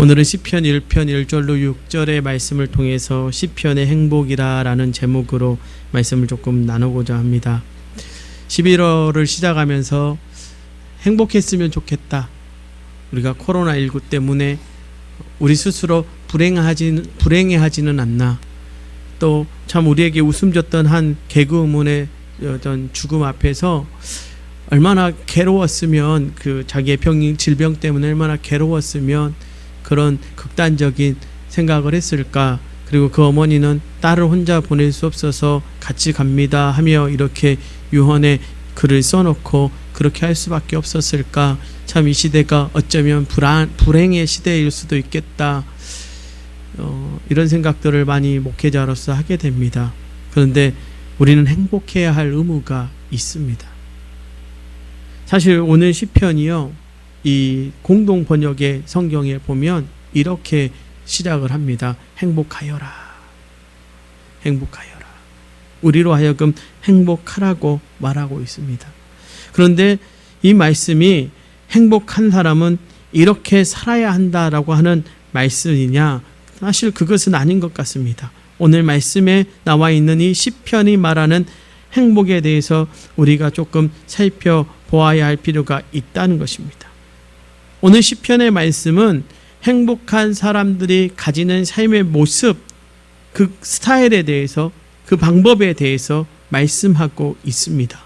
오늘은 시편 1편 1절로 6절의 말씀을 통해서 시편의 행복이라라는 제목으로 말씀을 조금 나누고자 합니다. 11월을 시작하면서 행복했으면 좋겠다. 우리가 코로나 19 때문에 우리 스스로 불행하지 불행해하지는 않나. 또 참 우리에게 웃음 줬던 한 개그우먼의 어떤 죽음 앞에서 얼마나 괴로웠으면 그 자기의 병 질병 때문에 얼마나 괴로웠으면 그런 극단적인 생각을 했을까? 그리고 그 어머니는 딸을 혼자 보낼 수 없어서 같이 갑니다 하며 이렇게 유언의 글을 써놓고 그렇게 할 수밖에 없었을까? 참 이 시대가 어쩌면 불안, 불행의 시대일 수도 있겠다. 어, 이런 생각들을 많이 목회자로서 하게 됩니다. 그런데 우리는 행복해야 할 의무가 있습니다. 사실 오늘 시편이요. 이 공동 번역의 성경에 보면 이렇게 시작을 합니다. 행복하여라. 행복하여라. 우리로 하여금 행복하라고 말하고 있습니다. 그런데 이 말씀이 행복한 사람은 이렇게 살아야 한다라고 하는 말씀이냐? 사실 그것은 아닌 것 같습니다. 오늘 말씀에 나와 있는 이 시편이 말하는 행복에 대해서 우리가 조금 살펴보아야 할 필요가 있다는 것입니다. 오늘 시편의 말씀은 행복한 사람들이 가지는 삶의 모습, 그 스타일에 대해서, 그 방법에 대해서 말씀하고 있습니다.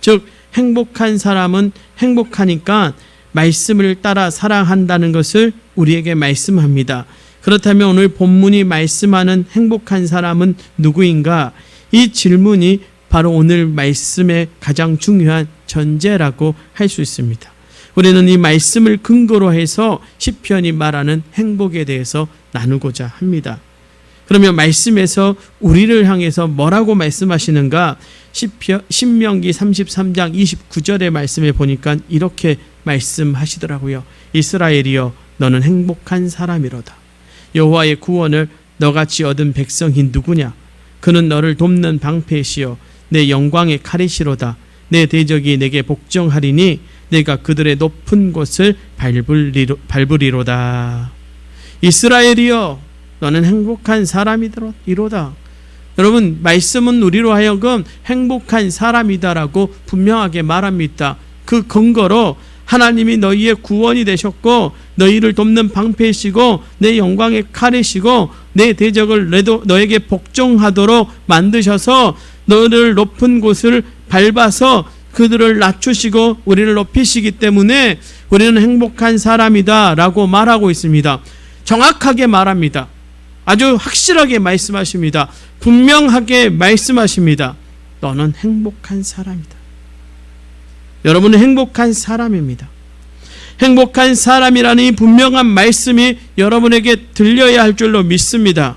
즉, 행복한 사람은 행복하니까 말씀을 따라 사랑한다는 것을 우리에게 말씀합니다. 그렇다면 오늘 본문이 말씀하는 행복한 사람은 누구인가? 이 질문이 바로 오늘 말씀의 가장 중요한 전제라고 할 수 있습니다. 우리는 이 말씀을 근거로 해서 시편이 말하는 행복에 대해서 나누고자 합니다. 그러면 말씀에서 우리를 향해서 뭐라고 말씀하시는가? 시편 신명기 33장 29절의 말씀에 보니까 이렇게 말씀하시더라고요. 이스라엘이여 너는 행복한 사람이로다. 여호와의 구원을 너같이 얻은 백성이 누구냐? 그는 너를 돕는 방패시여 내 영광의 칼이시로다. 내 대적이 내게 복종하리니 내가 그들의 높은 곳을 밟으리로, 밟으리로다. 이스라엘이여 너는 행복한 사람이로다. 여러분 말씀은 우리로 하여금 행복한 사람이다라고 분명하게 말합니다. 그 근거로 하나님이 너희의 구원이 되셨고 너희를 돕는 방패시고 내 영광의 칼이시고 내 대적을 너에게 복종하도록 만드셔서 너를 높은 곳을 밟아서 그들을 낮추시고 우리를 높이시기 때문에 우리는 행복한 사람이다 라고 말하고 있습니다. 정확하게 말합니다. 아주 확실하게 말씀하십니다. 분명하게 말씀하십니다. 너는 행복한 사람이다. 여러분은 행복한 사람입니다. 행복한 사람이라는 이 분명한 말씀이 여러분에게 들려야 할 줄로 믿습니다.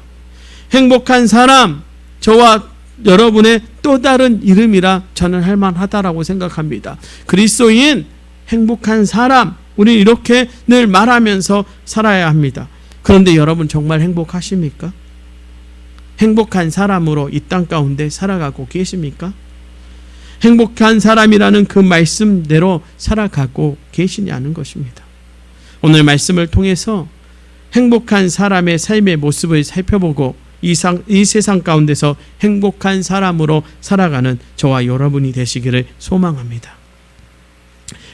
행복한 사람, 저와 여러분의 또 다른 이름이라 저는 할 만하다라고 생각합니다. 그리스도인 행복한 사람, 우리 이렇게 늘 말하면서 살아야 합니다. 그런데 여러분 정말 행복하십니까? 행복한 사람으로 이 땅 가운데 살아가고 계십니까? 행복한 사람이라는 그 말씀대로 살아가고 계시냐는 것입니다. 오늘 말씀을 통해서 행복한 사람의 삶의 모습을 살펴보고 이, 상, 이 세상 가운데서 행복한 사람으로 살아가는 저와 여러분이 되시기를 소망합니다.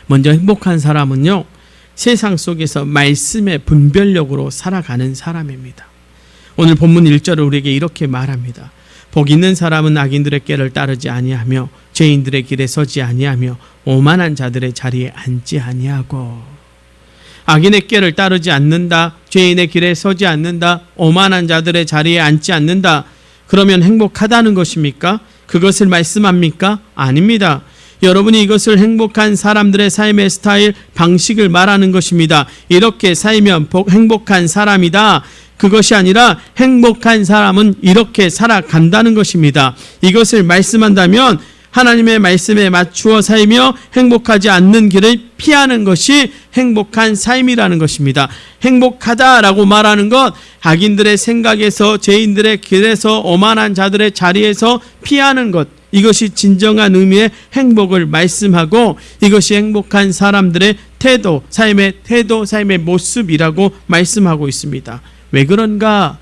먼저 행복한 사람은요, 세상 속에서 말씀의 분별력으로 살아가는 사람입니다. 오늘 본문 1절을 우리에게 이렇게 말합니다. 복 있는 사람은 악인들의 꾀를 따르지 아니하며 죄인들의 길에 서지 아니하며 오만한 자들의 자리에 앉지 아니하고 악인의 꾀를 따르지 않는다. 죄인의 길에 서지 않는다. 오만한 자들의 자리에 앉지 않는다. 그러면 행복하다는 것입니까? 그것을 말씀합니까? 아닙니다. 여러분이 이것을 행복한 사람들의 삶의 스타일, 방식을 말하는 것입니다. 이렇게 살면 복, 행복한 사람이다. 그것이 아니라 행복한 사람은 이렇게 살아간다는 것입니다. 이것을 말씀한다면 하나님의 말씀에 맞추어 살며 행복하지 않는 길을 피하는 것이 행복한 삶이라는 것입니다. 행복하다라고 말하는 것, 악인들의 생각에서, 죄인들의 길에서, 오만한 자들의 자리에서 피하는 것, 이것이 진정한 의미의 행복을 말씀하고 이것이 행복한 사람들의 태도, 삶의 태도, 삶의 모습이라고 말씀하고 있습니다. 왜 그런가?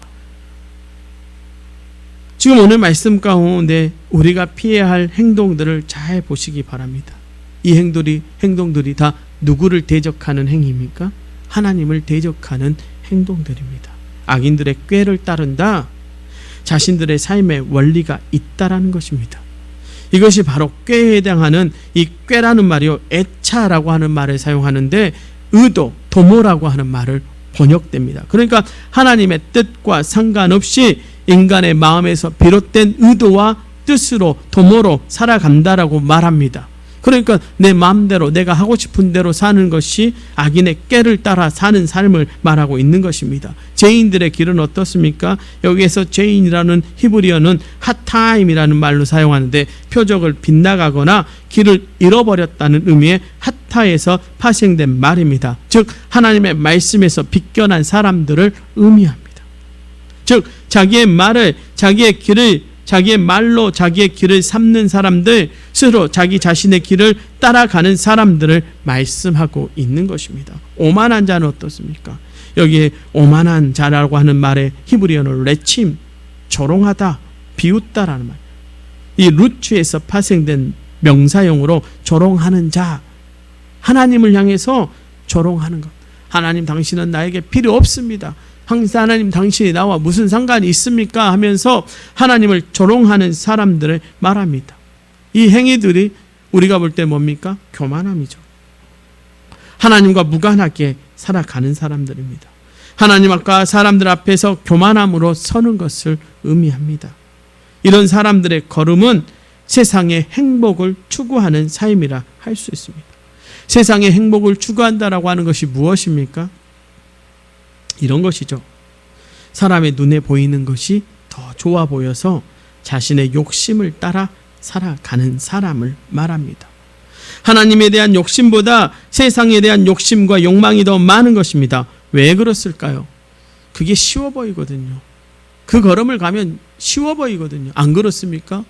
지금 오늘 말씀 가운데 우리가 피해야 할 행동들을 잘 보시기 바랍니다. 이 행동들이 행동들이 다 누구를 대적하는 행위입니까? 하나님을 대적하는 행동들입니다. 악인들의 꾀를 따른다. 자신들의 삶의 원리가 있다라는 것입니다. 이것이 바로 꾀에 해당하는 이 꾀라는 말이요 애차라고 하는 말을 사용하는데 의도, 도모라고 하는 말을 번역됩니다. 그러니까 하나님의 뜻과 상관없이 인간의 마음에서 비롯된 의도와 뜻으로 도모로 살아간다라고 말합니다. 그러니까 내 마음대로 내가 하고 싶은 대로 사는 것이 악인의 깨를 따라 사는 삶을 말하고 있는 것입니다. 죄인들의 길은 어떻습니까? 여기에서 죄인이라는 히브리어는 핫타임이라는 말로 사용하는데 표적을 빗나가거나 길을 잃어버렸다는 의미의 핫타에서 파생된 말입니다. 즉 하나님의 말씀에서 비껴난 사람들을 의미합니다. 즉 자기의 말을 자기의 길을 자기의 말로 자기의 길을 삼는 사람들 스스로 자기 자신의 길을 따라가는 사람들을 말씀하고 있는 것입니다. 오만한 자는 어떻습니까? 여기에 오만한 자라고 하는 말의 히브리어는 레침, 조롱하다, 비웃다라는 말. 이 루츠에서 파생된 명사형으로 조롱하는 자, 하나님을 향해서 조롱하는 것. 하나님 당신은 나에게 필요 없습니다. 항상 하나님 당신이 나와 무슨 상관이 있습니까? 하면서 하나님을 조롱하는 사람들을 말합니다. 이 행위들이 우리가 볼 때 뭡니까? 교만함이죠. 하나님과 무관하게 살아가는 사람들입니다. 하나님 아까 사람들 앞에서 교만함으로 서는 것을 의미합니다. 이런 사람들의 걸음은 세상의 행복을 추구하는 삶이라 할 수 있습니다. 세상의 행복을 추구한다라고 하는 것이 무엇입니까? 이런 것이죠. 사람의 눈에 보이는 것이 더 좋아 보여서 자신의 욕심을 따라 살아가는 사람을 말합니다. 하나님에 대한 욕심보다 세상에 대한 욕심과 욕망이 더 많은 것입니다. 왜 그렇을까요? 그게 쉬워 보이거든요. 그 걸음을 가면 쉬워 보이거든요. 안 그렇습니까?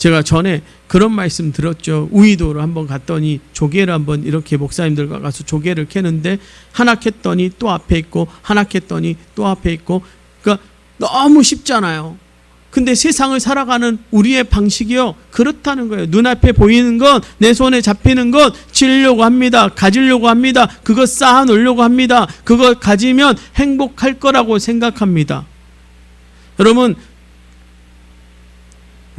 제가 전에 그런 말씀 들었죠. 우이도를 한번 갔더니 조개를 한번 이렇게 목사님들과 가서 조개를 캐는데 하나 캤더니 또 앞에 있고 하나 캤더니 또 앞에 있고 그러니까 너무 쉽잖아요. 근데 세상을 살아가는 우리의 방식이요. 그렇다는 거예요. 눈앞에 보이는 것, 내 손에 잡히는 것, 지으려고 합니다. 가지려고 합니다. 그거 쌓아 놓으려고 합니다. 그걸 가지면 행복할 거라고 생각합니다. 여러분,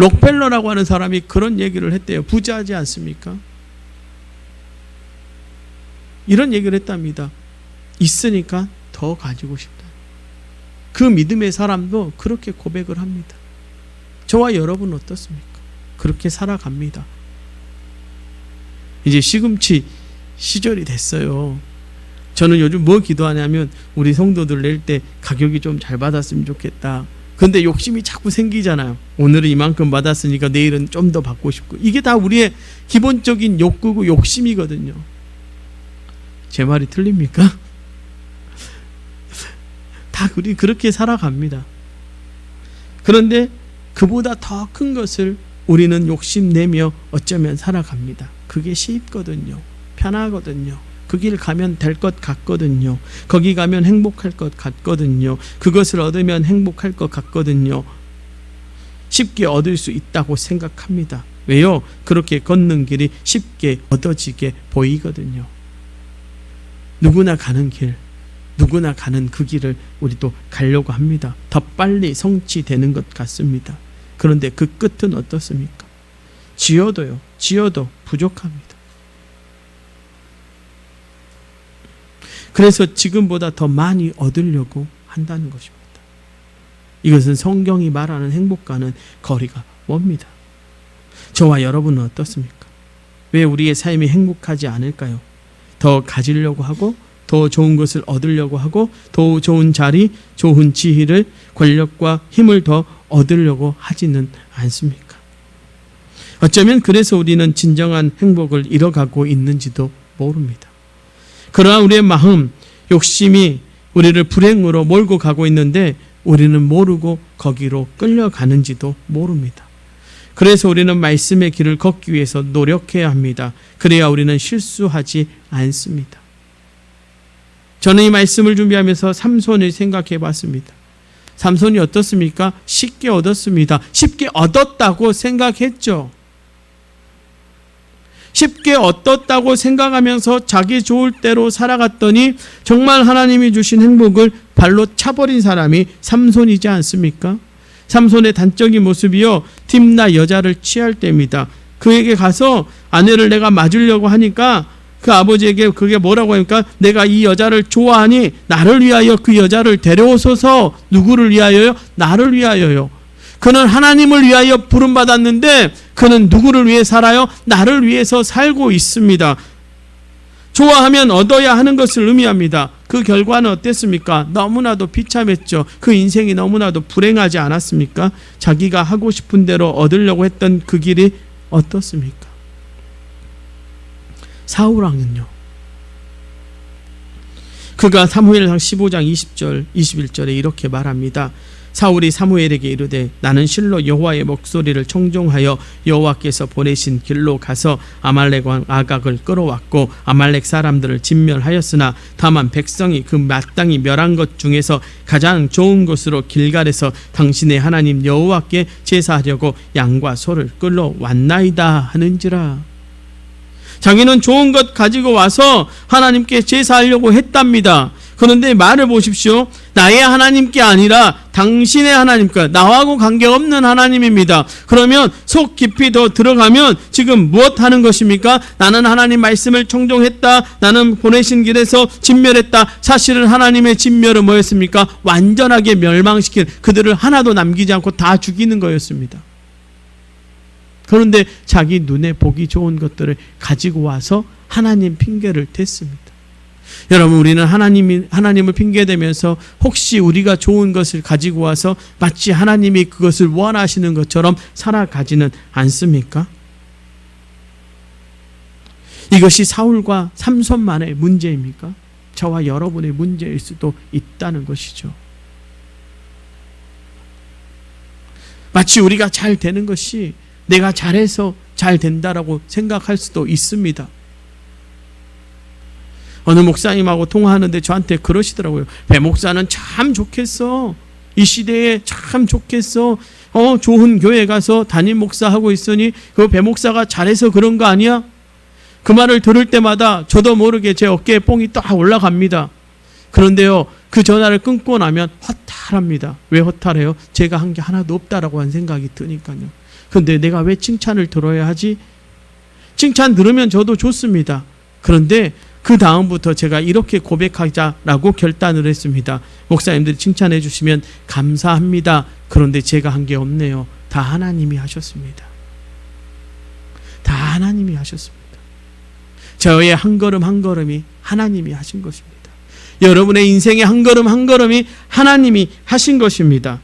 록펠러라고 하는 사람이 그런 얘기를 했대요. 부자하지 않습니까? 이런 얘기를 했답니다. 있으니까 더 가지고 싶다. 그 믿음의 사람도 그렇게 고백을 합니다. 저와 여러분 어떻습니까? 그렇게 살아갑니다. 이제 시금치 시절이 됐어요. 저는 요즘 뭐 기도하냐면 우리 성도들 낼 때 가격이 좀 잘 받았으면 좋겠다. 근데 욕심이 자꾸 생기잖아요. 오늘은 이만큼 받았으니까 내일은 좀 더 받고 싶고. 이게 다 우리의 기본적인 욕구고 욕심이거든요. 제 말이 틀립니까? 다 우리 그렇게 살아갑니다. 그런데 그보다 더 큰 것을 우리는 욕심내며 어쩌면 살아갑니다. 그게 쉽거든요. 편하거든요. 그 길 가면 될 것 같거든요. 거기 가면 행복할 것 같거든요. 그것을 얻으면 행복할 것 같거든요. 쉽게 얻을 수 있다고 생각합니다. 왜요? 그렇게 걷는 길이 쉽게 얻어지게 보이거든요. 누구나 가는 길, 누구나 가는 그 길을 우리도 가려고 합니다. 더 빨리 성취되는 것 같습니다. 그런데 그 끝은 어떻습니까? 지어도요, 지어도 부족합니다. 그래서 지금보다 더 많이 얻으려고 한다는 것입니다. 이것은 성경이 말하는 행복과는 거리가 멉니다. 저와 여러분은 어떻습니까? 왜 우리의 삶이 행복하지 않을까요? 더 가지려고 하고 더 좋은 것을 얻으려고 하고 더 좋은 자리, 좋은 지위를 권력과 힘을 더 얻으려고 하지는 않습니까? 어쩌면 그래서 우리는 진정한 행복을 잃어가고 있는지도 모릅니다. 그러나 우리의 마음, 욕심이 우리를 불행으로 몰고 가고 있는데 우리는 모르고 거기로 끌려가는지도 모릅니다. 그래서 우리는 말씀의 길을 걷기 위해서 노력해야 합니다. 그래야 우리는 실수하지 않습니다. 저는 이 말씀을 준비하면서 삼손을 생각해 봤습니다. 삼손이 어떻습니까? 쉽게 얻었습니다. 쉽게 얻었다고 생각했죠. 쉽게 얻었다고 생각하면서 자기 좋을 대로 살아갔더니 정말 하나님이 주신 행복을 발로 차버린 사람이 삼손이지 않습니까? 삼손의 단적인 모습이요. 팀나 여자를 취할 때입니다. 그에게 가서 아내를 내가 맞으려고 하니까 그 아버지에게 그게 뭐라고 하니까 내가 이 여자를 좋아하니 나를 위하여 그 여자를 데려오소서 누구를 위하여요? 나를 위하여요. 그는 하나님을 위하여 부름받았는데 그는 누구를 위해 살아요? 나를 위해서 살고 있습니다. 좋아하면 얻어야 하는 것을 의미합니다. 그 결과는 어땠습니까? 너무나도 비참했죠. 그 인생이 너무나도 불행하지 않았습니까? 자기가 하고 싶은 대로 얻으려고 했던 그 길이 어떻습니까? 사울왕은요. 그가 사무엘상 15장 20절 21절에 이렇게 말합니다. 사울이 사무엘에게 이르되 나는 실로 여호와의 목소리를 청종하여 여호와께서 보내신 길로 가서 아말렉 왕 아각을 끌어왔고 아말렉 사람들을 진멸하였으나 다만 백성이 그 마땅히 멸한 것 중에서 가장 좋은 것으로 길갈에서 당신의 하나님 여호와께 제사하려고 양과 소를 끌러왔나이다 하는지라 자기는 좋은 것 가지고 와서 하나님께 제사하려고 했답니다. 그런데 말을 보십시오. 나의 하나님께 아니라 당신의 하나님과 나하고 관계없는 하나님입니다. 그러면 속 깊이 더 들어가면 지금 무엇 하는 것입니까? 나는 하나님 말씀을 청종했다. 나는 보내신 길에서 진멸했다. 사실은 하나님의 진멸은 뭐였습니까? 완전하게 멸망시킨 그들을 하나도 남기지 않고 다 죽이는 거였습니다. 그런데 자기 눈에 보기 좋은 것들을 가지고 와서 하나님 핑계를 댔습니다. 여러분 우리는 하나님이 하나님을 핑계 대면서 혹시 우리가 좋은 것을 가지고 와서 마치 하나님이 그것을 원하시는 것처럼 살아가지는 않습니까? 이것이 사울과 삼손만의 문제입니까? 저와 여러분의 문제일 수도 있다는 것이죠. 마치 우리가 잘 되는 것이 내가 잘해서 잘 된다라고 생각할 수도 있습니다. 어느 목사님하고 통화하는데 저한테 그러시더라고요. 배 목사는 참 좋겠어. 이 시대에 참 좋겠어. 어, 좋은 교회 가서 담임 목사 하고 있으니 그 배 목사가 잘해서 그런 거 아니야? 그 말을 들을 때마다 저도 모르게 제 어깨에 뽕이 딱 올라갑니다. 그런데요, 그 전화를 끊고 나면 허탈합니다. 왜 허탈해요? 제가 한 게 하나도 없다라고 한 생각이 드니까요. 근데 내가 왜 칭찬을 들어야 하지? 칭찬 들으면 저도 좋습니다. 그런데 그 다음부터 제가 이렇게 고백하자라고 결단을 했습니다. 목사님들이 칭찬해 주시면 감사합니다. 그런데 제가 한 게 없네요. 다 하나님이 하셨습니다. 다 하나님이 하셨습니다. 저의 한 걸음 한 걸음이 하나님이 하신 것입니다. 여러분의 인생의 한 걸음 한 걸음이 하나님이 하신 것입니다.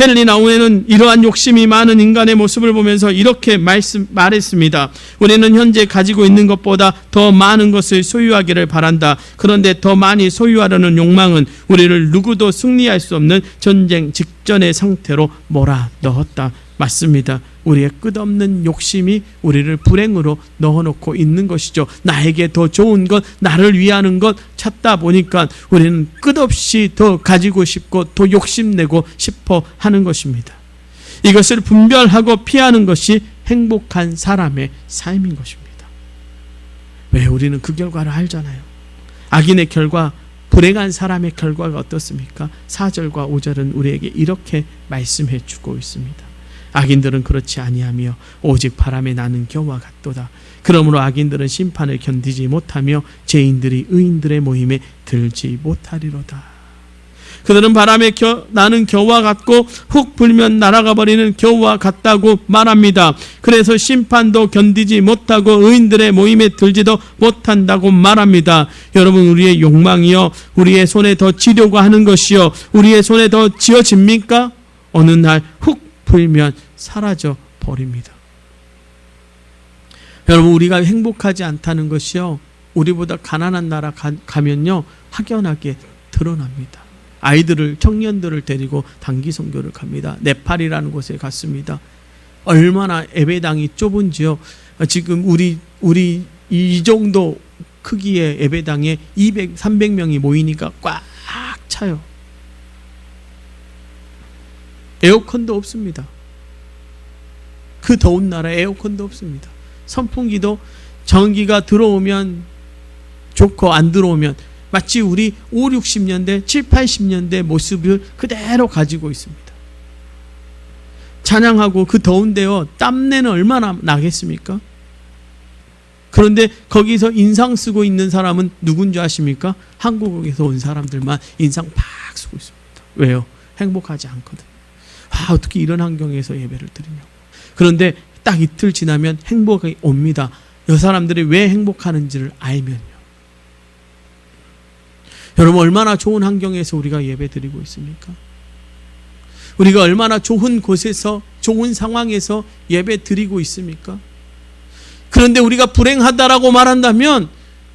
헨리 나우에는 이러한 욕심이 많은 인간의 모습을 보면서 이렇게 말씀, 말했습니다. 우리는 현재 가지고 있는 것보다 더 많은 것을 소유하기를 바란다. 그런데 더 많이 소유하려는 욕망은 우리를 누구도 승리할 수 없는 전쟁 직전의 상태로 몰아 넣었다. 맞습니다. 우리의 끝없는 욕심이 우리를 불행으로 넣어놓고 있는 것이죠. 나에게 더 좋은 것, 나를 위하는 것 찾다 보니까 우리는 끝없이 더 가지고 싶고 더 욕심내고 싶어 하는 것입니다. 이것을 분별하고 피하는 것이 행복한 사람의 삶인 것입니다. 왜 우리는 그 결과를 알잖아요. 악인의 결과, 불행한 사람의 결과가 어떻습니까? 4절과 5절은 우리에게 이렇게 말씀해 주고 있습니다. 악인들은 그렇지 아니하며 오직 바람에 나는 겨와 같도다. 그러므로 악인들은 심판을 견디지 못하며 죄인들이 의인들의 모임에 들지 못하리로다. 그들은 바람에 겨, 나는 겨와 같고 훅 불면 날아가 버리는 겨와 같다고 말합니다. 그래서 심판도 견디지 못하고 의인들의 모임에 들지도 못한다고 말합니다. 여러분 우리의 욕망이요 우리의 손에 더 지려고 하는 것이요 우리의 손에 더 지어집니까? 어느 날 훅 풀면 사라져 버립니다. 여러분 우리가 행복하지 않다는 것이요 우리보다 가난한 나라 가, 가면요 확연하게 드러납니다. 아이들을 청년들을 데리고 단기 선교를 갑니다. 네팔이라는 곳에 갔습니다. 얼마나 예배당이 좁은지요. 아, 지금 우리 우리 이 정도 크기의 예배당에 200, 300명이 모이니까 꽉 차요. 에어컨도 없습니다. 그 더운 나라에 에어컨도 없습니다. 선풍기도 전기가 들어오면 좋고 안 들어오면 마치 우리 5, 60년대, 7, 80년대 모습을 그대로 가지고 있습니다. 찬양하고 그 더운데요. 땀내는 얼마나 나겠습니까? 그런데 거기서 인상 쓰고 있는 사람은 누군지 아십니까? 한국에서 온 사람들만 인상 팍 쓰고 있습니다. 왜요? 행복하지 않거든. 아, 어떻게 이런 환경에서 예배를 드리냐고. 그런데 딱 이틀 지나면 행복이 옵니다. 이 사람들이 왜 행복하는지를 알면요. 여러분 얼마나 좋은 환경에서 우리가 예배 드리고 있습니까? 우리가 얼마나 좋은 곳에서 좋은 상황에서 예배 드리고 있습니까? 그런데 우리가 불행하다라고 말한다면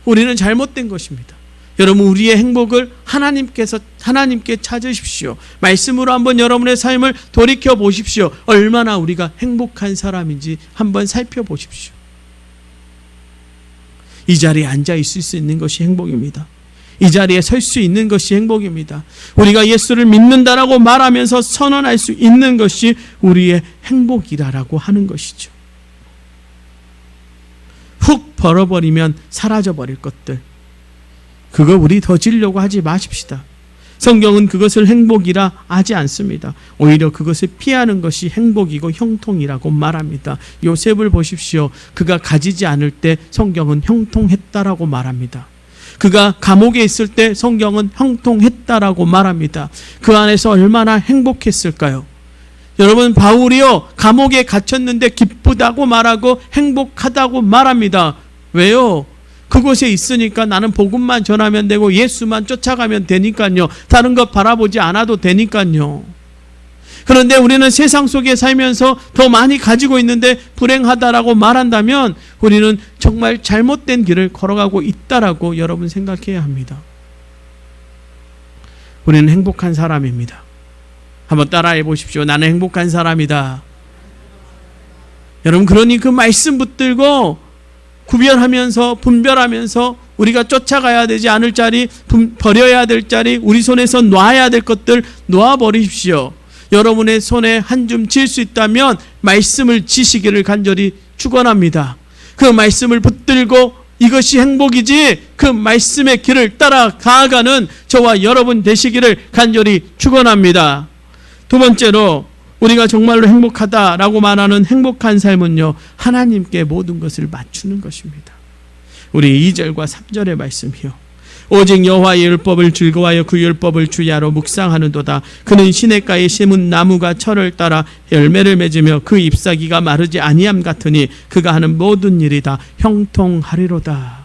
우리는 잘못된 것입니다. 여러분 우리의 행복을 하나님께서 하나님께 찾으십시오. 말씀으로 한번 여러분의 삶을 돌이켜 보십시오. 얼마나 우리가 행복한 사람인지 한번 살펴보십시오. 이 자리에 앉아 있을 수 있는 것이 행복입니다. 이 자리에 설 수 있는 것이 행복입니다. 우리가 예수를 믿는다라고 말하면서 선언할 수 있는 것이 우리의 행복이라라고 하는 것이죠. 훅 벌어버리면 사라져 버릴 것들. 그거 우리 더 지려고 하지 마십시다. 성경은 그것을 행복이라 하지 않습니다. 오히려 그것을 피하는 것이 행복이고 형통이라고 말합니다. 요셉을 보십시오. 그가 가지지 않을 때 성경은 형통했다라고 말합니다. 그가 감옥에 있을 때 성경은 형통했다라고 말합니다. 그 안에서 얼마나 행복했을까요? 여러분 바울이요 감옥에 갇혔는데 기쁘다고 말하고 행복하다고 말합니다. 왜요? 그곳에 있으니까 나는 복음만 전하면 되고 예수만 쫓아가면 되니까요. 다른 것 바라보지 않아도 되니까요. 그런데 우리는 세상 속에 살면서 더 많이 가지고 있는데 불행하다라고 말한다면 우리는 정말 잘못된 길을 걸어가고 있다라고 여러분 생각해야 합니다. 우리는 행복한 사람입니다. 한번 따라해 보십시오. 나는 행복한 사람이다. 여러분 그러니 그 말씀 붙들고 구별하면서 분별하면서 우리가 쫓아가야 되지 않을 자리, 버려야 될 자리, 우리 손에서 놔야 될 것들 놓아 버리십시오. 여러분의 손에 한 줌 칠 수 있다면 말씀을 지시기를 간절히 축원합니다. 그 말씀을 붙들고 이것이 행복이지 그 말씀의 길을 따라 가아가는 저와 여러분 되시기를 간절히 축원합니다. 두 번째로 우리가 정말로 행복하다라고 말하는 행복한 삶은요. 하나님께 모든 것을 맞추는 것입니다. 우리 2절과 3절의 말씀이요. 오직 여호와의 율법을 즐거워하여 그 율법을 주야로 묵상하는도다. 그는 시냇가에 심은 나무가 철을 따라 열매를 맺으며 그 잎사귀가 마르지 아니함 같으니 그가 하는 모든 일이 다 형통하리로다.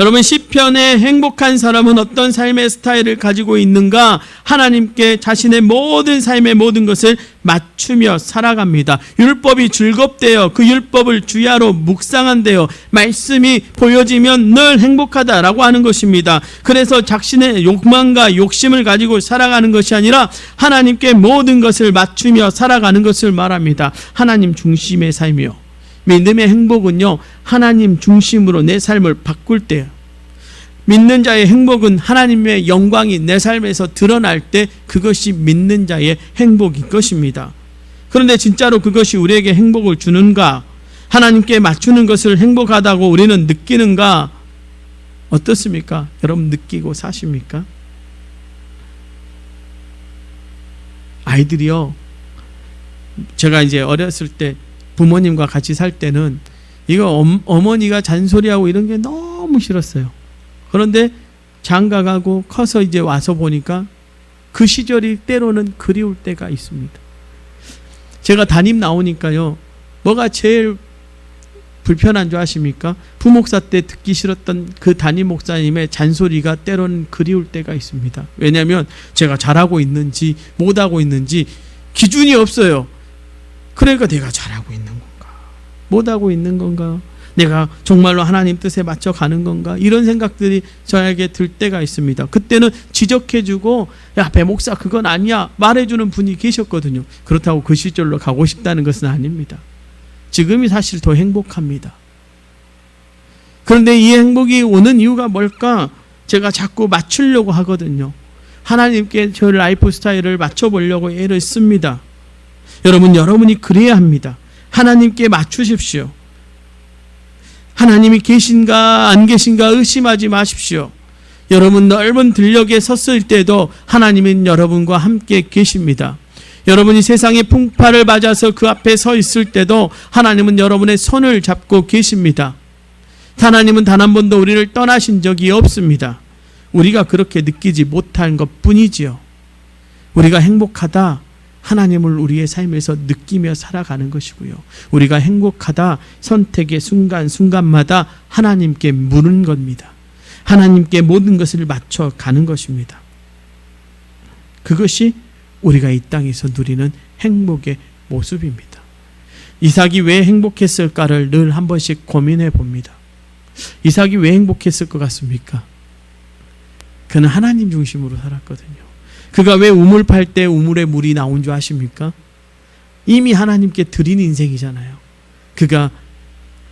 여러분 시편의 행복한 사람은 어떤 삶의 스타일을 가지고 있는가? 하나님께 자신의 모든 삶의 모든 것을 맞추며 살아갑니다. 율법이 즐겁대요. 그 율법을 주야로 묵상한대요. 말씀이 보여지면 늘 행복하다라고 하는 것입니다. 그래서 자신의 욕망과 욕심을 가지고 살아가는 것이 아니라 하나님께 모든 것을 맞추며 살아가는 것을 말합니다. 하나님 중심의 삶이요. 믿음의 행복은요, 하나님 중심으로 내 삶을 바꿀 때요. 믿는 자의 행복은 하나님의 영광이 내 삶에서 드러날 때 그것이 믿는 자의 행복인 것입니다. 그런데 진짜로 그것이 우리에게 행복을 주는가? 하나님께 맞추는 것을 행복하다고 우리는 느끼는가? 어떻습니까? 여러분 느끼고 사십니까? 아이들이요. 제가 이제 어렸을 때 부모님과 같이 살 때는 이거 어머니가 잔소리하고 이런 게 너무 싫었어요. 그런데 장가 가고 커서 이제 와서 보니까 그 시절이 때로는 그리울 때가 있습니다. 제가 담임 나오니까요. 뭐가 제일 불편한 줄 아십니까? 부목사 때 듣기 싫었던 그 담임 목사님의 잔소리가 때로는 그리울 때가 있습니다. 왜냐하면 제가 잘하고 있는지 못하고 있는지 기준이 없어요. 그러니까 내가 잘하고 있는 건가? 못하고 있는 건가? 내가 정말로 하나님 뜻에 맞춰 가는 건가? 이런 생각들이 저에게 들 때가 있습니다. 그때는 지적해주고, 야, 배 목사, 그건 아니야. 말해주는 분이 계셨거든요. 그렇다고 그 시절로 가고 싶다는 것은 아닙니다. 지금이 사실 더 행복합니다. 그런데 이 행복이 오는 이유가 뭘까? 제가 자꾸 맞추려고 하거든요. 하나님께 저 라이프 스타일을 맞춰보려고 애를 씁니다. 여러분, 여러분이 그래야 합니다. 하나님께 맞추십시오. 하나님이 계신가 안 계신가 의심하지 마십시오. 여러분 넓은 들녘에 섰을 때도 하나님은 여러분과 함께 계십니다. 여러분이 세상의 풍파를 맞아서 그 앞에 서 있을 때도 하나님은 여러분의 손을 잡고 계십니다. 하나님은 단 한 번도 우리를 떠나신 적이 없습니다. 우리가 그렇게 느끼지 못한 것 뿐이지요. 우리가 행복하다. 하나님을 우리의 삶에서 느끼며 살아가는 것이고요. 우리가 행복하다. 선택의 순간순간마다 하나님께 물은 겁니다. 하나님께 모든 것을 맞춰 가는 것입니다. 그것이 우리가 이 땅에서 누리는 행복의 모습입니다. 이삭이 왜 행복했을까를 늘 한 번씩 고민해 봅니다. 이삭이 왜 행복했을 것 같습니까? 그는 하나님 중심으로 살았거든요. 그가 왜 우물 팔 때 우물에 물이 나온 줄 아십니까? 이미 하나님께 드린 인생이잖아요. 그가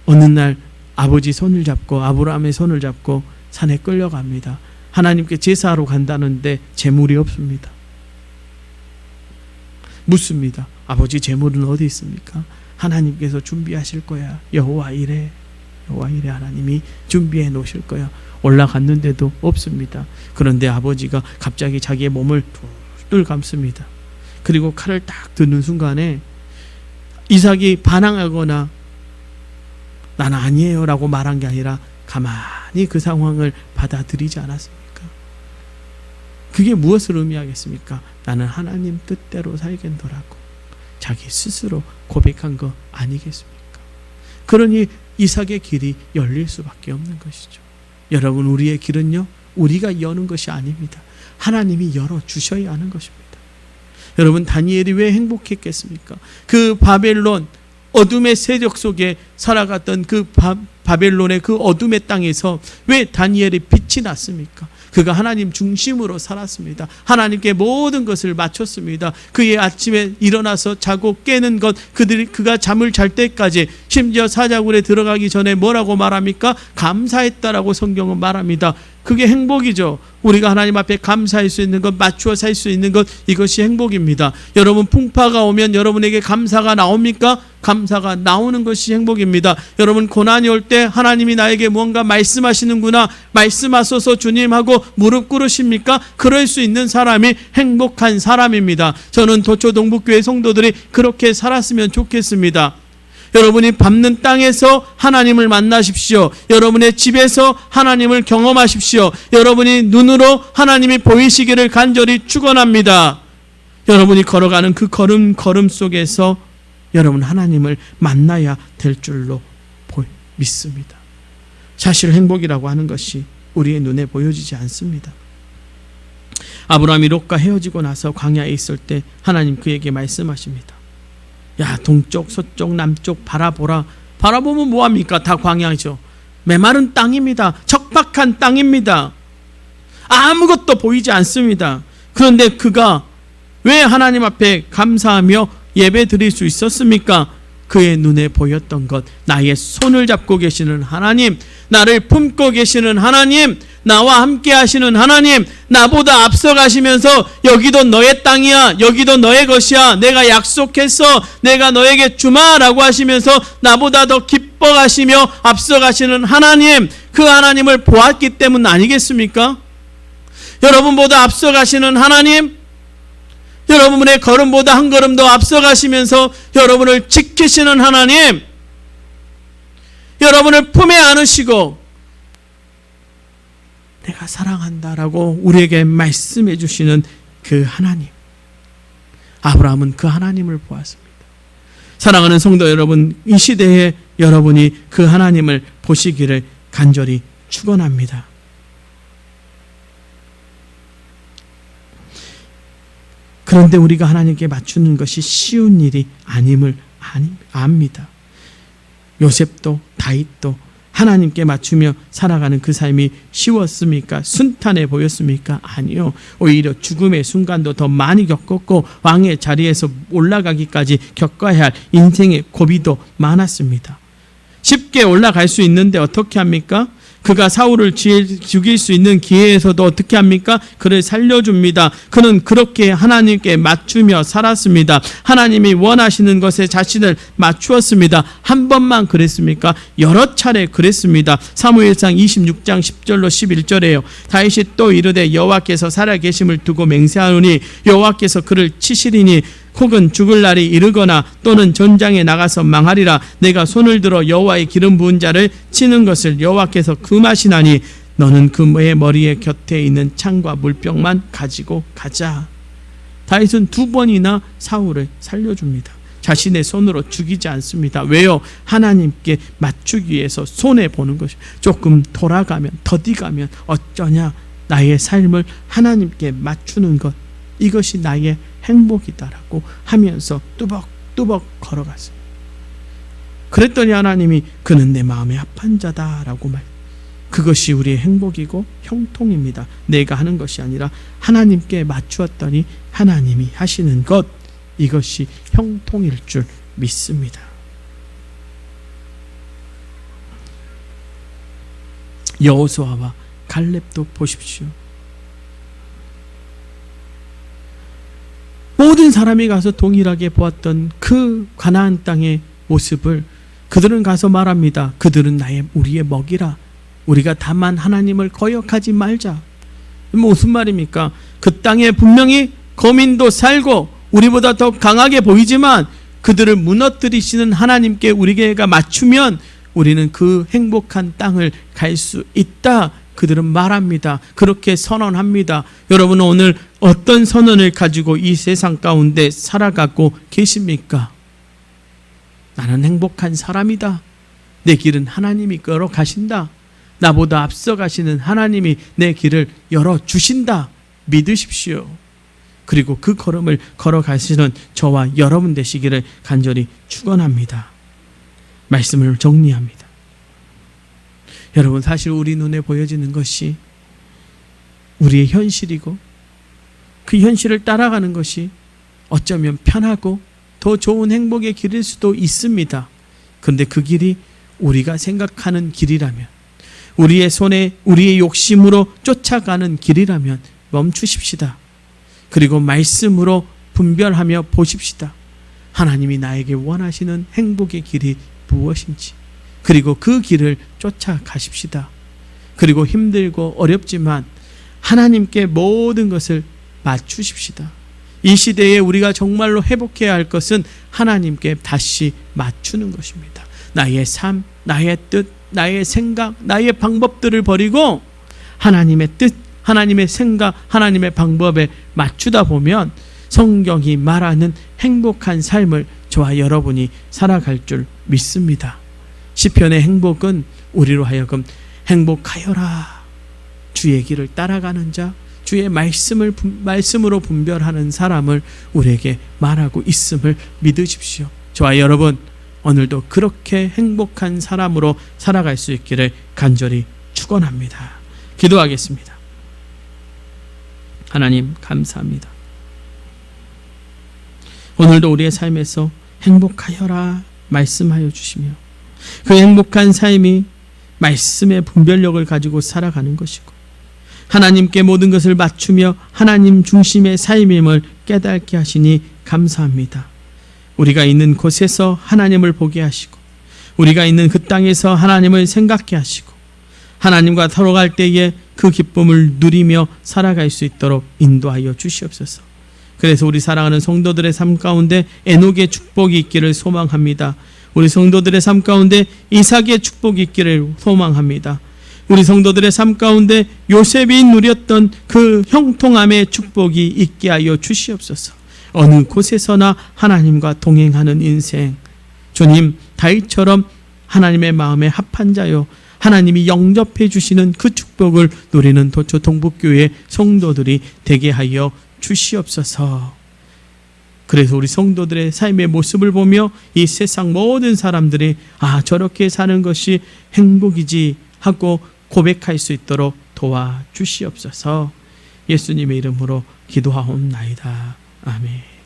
어느 날 아버지 손을 잡고 아브라함의 손을 잡고 산에 끌려갑니다. 하나님께 제사하러 간다는데 재물이 없습니다. 묻습니다. 아버지 재물은 어디 있습니까? 하나님께서 준비하실 거야. 여호와 이래. 여호와 이래 하나님이 준비해 놓으실 거야. 올라갔는데도 없습니다. 그런데 아버지가 갑자기 자기의 몸을 뚫 감습니다. 그리고 칼을 딱 드는 순간에 이삭이 반항하거나 나는 아니에요 라고 말한 게 아니라 가만히 그 상황을 받아들이지 않았습니까? 그게 무엇을 의미하겠습니까? 나는 하나님 뜻대로 살겠노라고 자기 스스로 고백한 거 아니겠습니까? 그러니 이삭의 길이 열릴 수밖에 없는 것이죠. 여러분 우리의 길은요 우리가 여는 것이 아닙니다. 하나님이 열어 주셔야 하는 것입니다. 여러분 다니엘이 왜 행복했겠습니까? 그 바벨론 어둠의 세력 속에 살아갔던 그 바, 바벨론의 그 어둠의 땅에서 왜 다니엘이 빛이 났습니까? 그가 하나님 중심으로 살았습니다. 하나님께 모든 것을 바쳤습니다. 그의 아침에 일어나서 자고 깨는 것, 그들이 그가 잠을 잘 때까지 심지어 사자굴에 들어가기 전에 뭐라고 말합니까? 감사했다라고 성경은 말합니다. 그게 행복이죠. 우리가 하나님 앞에 감사할 수 있는 것, 맞추어 살 수 있는 것, 이것이 행복입니다. 여러분, 풍파가 오면 여러분에게 감사가 나옵니까? 감사가 나오는 것이 행복입니다. 여러분, 고난이 올 때 하나님이 나에게 뭔가 말씀하시는구나, 말씀하소서 주님 하고 무릎 꿇으십니까? 그럴 수 있는 사람이 행복한 사람입니다. 저는 도초 동북교회 성도들이 그렇게 살았으면 좋겠습니다. 여러분이 밟는 땅에서 하나님을 만나십시오. 여러분의 집에서 하나님을 경험하십시오. 여러분이 눈으로 하나님이 보이시기를 간절히 축원합니다. 여러분이 걸어가는 그 걸음 걸음 속에서 여러분 하나님을 만나야 될 줄로 믿습니다. 사실 행복이라고 하는 것이 우리의 눈에 보여지지 않습니다. 아브라함이 롯과 헤어지고 나서 광야에 있을 때 하나님 그에게 말씀하십니다. 야 동쪽 서쪽 남쪽 바라보라. 바라보면 뭐합니까? 다 광야죠. 메마른 땅입니다. 척박한 땅입니다. 아무것도 보이지 않습니다. 그런데 그가 왜 하나님 앞에 감사하며 예배 드릴 수 있었습니까? 그의 눈에 보였던 것 나의 손을 잡고 계시는 하나님 나를 품고 계시는 하나님 나와 함께 하시는 하나님, 나보다 앞서 가시면서 여기도 너의 땅이야, 여기도 너의 것이야, 내가 약속했어, 내가 너에게 주마라고 하시면서 나보다 더 기뻐 가시며 앞서 가시는 하나님, 그 하나님을 보았기 때문 아니겠습니까? 여러분보다 앞서 가시는 하나님, 여러분의 걸음보다 한 걸음 더 앞서 가시면서 여러분을 지키시는 하나님, 여러분을 품에 안으시고 내가 사랑한다라고 우리에게 말씀해 주시는 그 하나님. 아브라함은 그 하나님을 보았습니다. 사랑하는 성도 여러분, 이 시대에 여러분이 그 하나님을 보시기를 간절히 축원합니다. 그런데 우리가 하나님께 맞추는 것이 쉬운 일이 아님을 압니다. 요셉도 다윗도 하나님께 맞추며 살아가는 그 삶이 쉬웠습니까? 순탄해 보였습니까? 아니요. 오히려 죽음의 순간도 더 많이 겪었고 왕의 자리에서 올라가기까지 겪어야 할 인생의 고비도 많았습니다. 쉽게 올라갈 수 있는데 어떻게 합니까? 그가 사울을 지- 죽일 수 있는 기회에서도 어떻게 합니까? 그를 살려줍니다. 그는 그렇게 하나님께 맞추며 살았습니다. 하나님이 원하시는 것에 자신을 맞추었습니다. 한 번만 그랬습니까? 여러 차례 그랬습니다. 사무엘상 26장 10절로 11절에요. 다윗이 또 이르되 여호와께서 살아계심을 두고 맹세하노니 여호와께서 그를 치시리니 혹은 죽을 날이 이르거나 또는 전장에 나가서 망하리라 내가 손을 들어 여호와의 기름 부은 자를 치는 것을 여호와께서 금하시나니 너는 그의 머리에 곁에 있는 창과 물병만 가지고 가자. 다윗은 두 번이나 사울을 살려줍니다. 자신의 손으로 죽이지 않습니다. 왜요? 하나님께 맞추기 위해서 손해 보는 것이 조금 돌아가면 더디가면 어쩌냐 나의 삶을 하나님께 맞추는 것 이것이 나의 행복이다라고 하면서 뚜벅뚜벅 걸어갔어요. 그랬더니 하나님이 그는 내 마음에 합한 자다라고 말. 그것이 우리의 행복이고 형통입니다. 내가 하는 것이 아니라 하나님께 맞추었더니 하나님이 하시는 것 이것이 형통일 줄 믿습니다. 여호수아와 갈렙도 보십시오. 모든 사람이 가서 동일하게 보았던 그 가나안 땅의 모습을 그들은 가서 말합니다. 그들은 나의 우리의 먹이라. 우리가 다만 하나님을 거역하지 말자. 무슨 말입니까? 그 땅에 분명히 거민도 살고 우리보다 더 강하게 보이지만 그들을 무너뜨리시는 하나님께 우리가 맞추면 우리는 그 행복한 땅을 갈 수 있다. 그들은 말합니다. 그렇게 선언합니다. 여러분은 오늘 어떤 선언을 가지고 이 세상 가운데 살아가고 계십니까? 나는 행복한 사람이다. 내 길은 하나님이 걸어 가신다. 나보다 앞서 가시는 하나님이 내 길을 열어 주신다. 믿으십시오. 그리고 그 걸음을 걸어 가시는 저와 여러분 되시기를 간절히 축원합니다. 말씀을 정리합니다. 여러분 사실 우리 눈에 보여지는 것이 우리의 현실이고 그 현실을 따라가는 것이 어쩌면 편하고 더 좋은 행복의 길일 수도 있습니다. 그런데 그 길이 우리가 생각하는 길이라면 우리의 손에 우리의 욕심으로 쫓아가는 길이라면 멈추십시다. 그리고 말씀으로 분별하며 보십시다. 하나님이 나에게 원하시는 행복의 길이 무엇인지 그리고 그 길을 쫓아가십시다. 그리고 힘들고 어렵지만 하나님께 모든 것을 맞추십시다. 이 시대에 우리가 정말로 회복해야 할 것은 하나님께 다시 맞추는 것입니다. 나의 삶, 나의 뜻, 나의 생각, 나의 방법들을 버리고 하나님의 뜻, 하나님의 생각, 하나님의 방법에 맞추다 보면 성경이 말하는 행복한 삶을 저와 여러분이 살아갈 줄 믿습니다. 시편의 행복은 우리로 하여금 행복하여라. 주의 길을 따라가는 자, 주의 말씀을 분- 말씀으로 분별하는 사람을 우리에게 말하고 있음을 믿으십시오. 저와 여러분 오늘도 그렇게 행복한 사람으로 살아갈 수 있기를 간절히 축원합니다. 기도하겠습니다. 하나님 감사합니다. 오늘도 우리의 삶에서 행복하여라 말씀하여 주시며 그 행복한 삶이 말씀의 분별력을 가지고 살아가는 것이고 하나님께 모든 것을 맞추며 하나님 중심의 삶임을 깨닫게 하시니 감사합니다. 우리가 있는 곳에서 하나님을 보게 하시고 우리가 있는 그 땅에서 하나님을 생각게 하시고 하나님과 서로갈 때에 그 기쁨을 누리며 살아갈 수 있도록 인도하여 주시옵소서. 그래서 우리 사랑하는 성도들의 삶 가운데 에녹의 축복이 있기를 소망합니다. 우리 성도들의 삶 가운데 이삭의 축복이 있기를 소망합니다. 우리 성도들의 삶 가운데 요셉이 누렸던 그 형통함의 축복이 있게 하여 주시옵소서. 어느 곳에서나 하나님과 동행하는 인생. 주님, 다윗처럼 하나님의 마음에 합한 자요. 하나님이 영접해 주시는 그 축복을 누리는 도초 동북교회 성도들이 되게 하여 주시옵소서. 그래서 우리 성도들의 삶의 모습을 보며 이 세상 모든 사람들이 아, 저렇게 사는 것이 행복이지 하고 고백할 수 있도록 도와 주시옵소서 예수님의 이름으로 기도하옵나이다. 아멘.